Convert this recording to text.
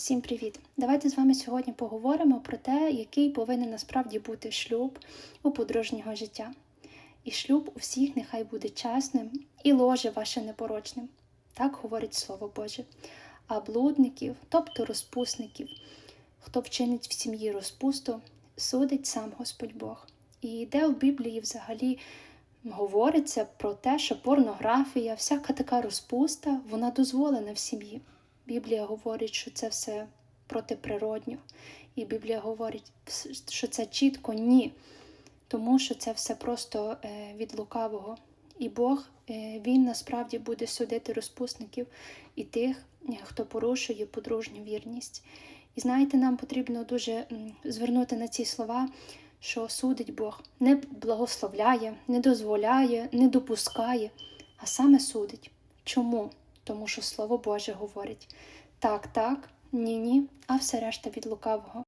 Всім привіт! Давайте з вами сьогодні поговоримо про те, який повинен насправді бути шлюб у подружнього життя. І шлюб у всіх нехай буде чесним, і ложе ваше непорочним. Так говорить Слово Боже. А блудників, тобто розпусників, хто вчинить в сім'ї розпусту, судить сам Господь Бог. І де в Біблії взагалі говориться про те, що порнографія, всяка така розпуста, вона дозволена в сім'ї. Біблія говорить, що це все протиприродньо. І Біблія говорить, що це чітко ні, тому що це все просто е, від лукавого. І Бог е, Він насправді буде судити розпусників і тих, е, хто порушує подружню вірність. І знаєте, нам потрібно дуже звернути на ці слова, що судить Бог, не благословляє, не дозволяє, не допускає, а саме судить. Чому? Тому що Слово Боже говорить так, так, ні, ні, а все решта від лукавого.